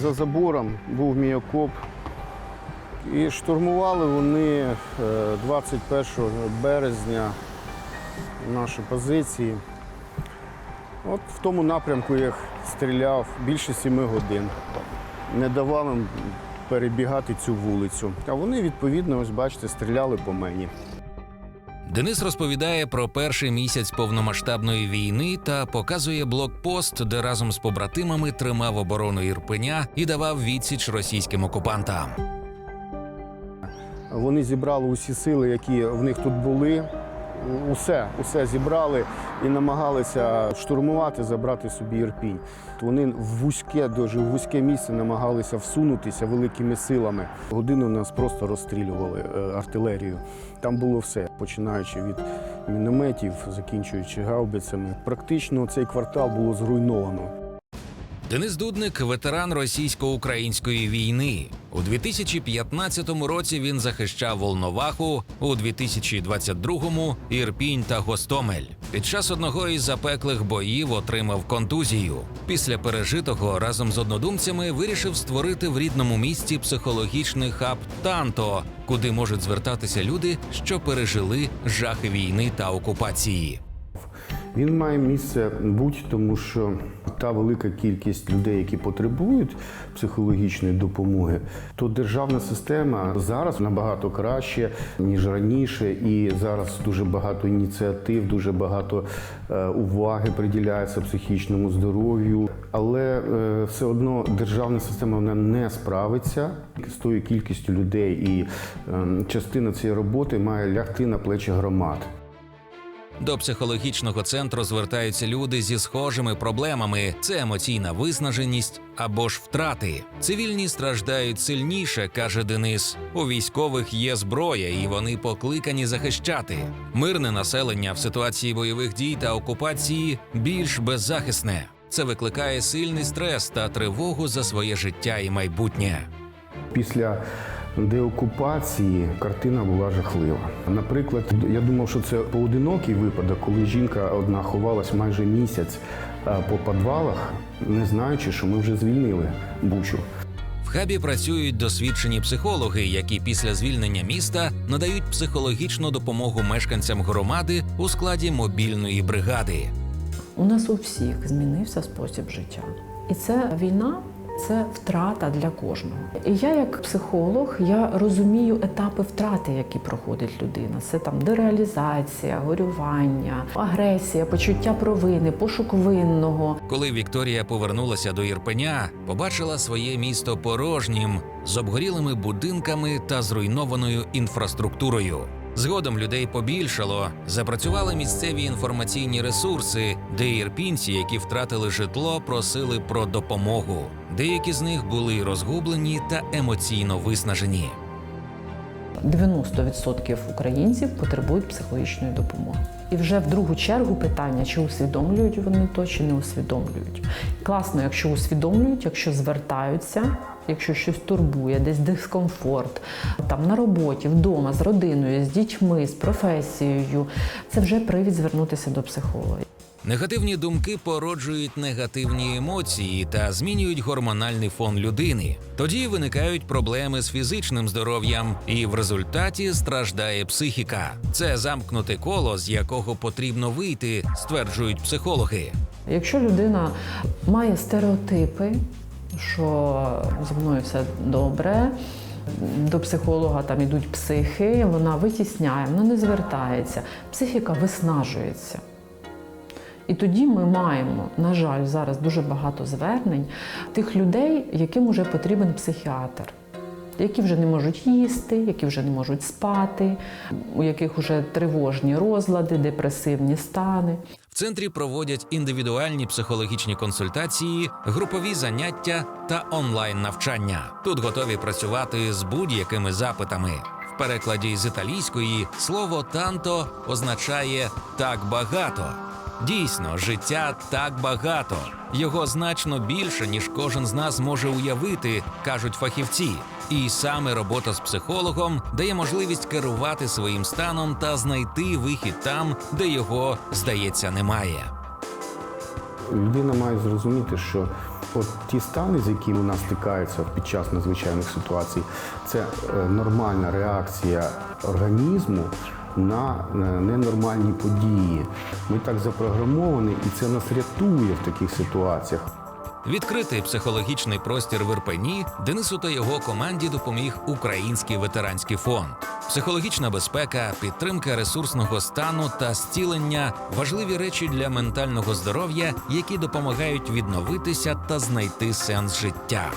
за забором був мій окоп. І штурмували вони е, 21 березня наші позиції. От в тому напрямку я стріляв більше сіми годин. Не давав їм перебігати цю вулицю. А вони, відповідно, ось бачите, стріляли по мені. Денис розповідає про перший місяць повномасштабної війни та показує блокпост, де разом з побратимами тримав оборону Ірпеня і давав відсіч російським окупантам. Вони зібрали усі сили, які в них тут були. Усе, усе зібрали і намагалися штурмувати, забрати собі Ірпінь. Вони в вузьке, дуже в вузьке місце намагалися всунутися великими силами. Годину нас просто розстрілювали е, артилерію. Там було все, починаючи від мінометів, закінчуючи гаубицями. Практично цей квартал було зруйновано. Денис Дудник ветеран російсько-української війни. У 2015 році він захищав Волноваху, у 2022-му – Ірпінь та Гостомель. Під час одного із запеклих боїв отримав контузію. Після пережитого разом з однодумцями вирішив створити в рідному місті психологічний хаб Танто, куди можуть звертатися люди, що пережили жахи війни та окупації. Він має місце бути, тому що та велика кількість людей, які потребують психологічної допомоги, то державна система зараз набагато краще ніж раніше, і зараз дуже багато ініціатив, дуже багато е, уваги приділяється психічному здоров'ю. Але е, все одно державна система вона не справиться з тою кількістю людей, і е, частина цієї роботи має лягти на плечі громад. До психологічного центру звертаються люди зі схожими проблемами: це емоційна виснаженість або ж втрати. Цивільні страждають сильніше, каже Денис. У військових є зброя, і вони покликані захищати. Мирне населення в ситуації бойових дій та окупації більш беззахисне. Це викликає сильний стрес та тривогу за своє життя і майбутнє. Після деокупації картина була жахлива. Наприклад, я думав, що це поодинокий випадок, коли жінка одна ховалась майже місяць по підвалах, не знаючи, що ми вже звільнили Бучу. В хабі працюють досвідчені психологи, які після звільнення міста надають психологічну допомогу мешканцям громади у складі мобільної бригади. У нас у всіх змінився спосіб життя. І це війна це втрата для кожного. Я, як психолог, я розумію етапи втрати, які проходить людина. Це там дереалізація, горювання, агресія, почуття провини, пошук винного. Коли Вікторія повернулася до Ірпеня, побачила своє місто порожнім, з обгорілими будинками та зруйнованою інфраструктурою. Згодом людей побільшало, запрацювали місцеві інформаційні ресурси, де ірпінці, які втратили житло, просили про допомогу. Деякі з них були розгублені та емоційно виснажені. 90% українців потребують психологічної допомоги. І вже в другу чергу питання, чи усвідомлюють вони то, чи не усвідомлюють. Класно, якщо усвідомлюють, якщо звертаються, якщо щось турбує, десь дискомфорт, там на роботі, вдома, з родиною, з дітьми, з професією, це вже привід звернутися до психолога. Негативні думки породжують негативні емоції та змінюють гормональний фон людини. Тоді виникають проблеми з фізичним здоров'ям, і в результаті страждає психіка. Це замкнуте коло, з якого потрібно вийти, стверджують психологи. Якщо людина має стереотипи, що зі мною все добре, до психолога там ідуть психи, вона витісняє, вона не звертається, психіка виснажується. І тоді ми маємо, на жаль, зараз дуже багато звернень тих людей, яким вже потрібен психіатр. Які вже не можуть їсти, які вже не можуть спати, у яких вже тривожні розлади, депресивні стани. В центрі проводять індивідуальні психологічні консультації, групові заняття та онлайн навчання. Тут готові працювати з будь-якими запитами. В перекладі з італійської слово танто означає так багато. Дійсно, життя так багато. Його значно більше, ніж кожен з нас може уявити, кажуть фахівці. І саме робота з психологом дає можливість керувати своїм станом та знайти вихід там, де його, здається, немає. Людина має зрозуміти, що От ті стани, з якими у нас стикаються під час надзвичайних ситуацій, це е, нормальна реакція організму на е, ненормальні події. Ми так запрограмовані, і це нас рятує в таких ситуаціях. Відкрити психологічний простір в Ірпені Денису та його команді допоміг Український ветеранський фонд. Психологічна безпека, підтримка ресурсного стану та зцілення важливі речі для ментального здоров'я, які допомагають відновитися та знайти сенс життя.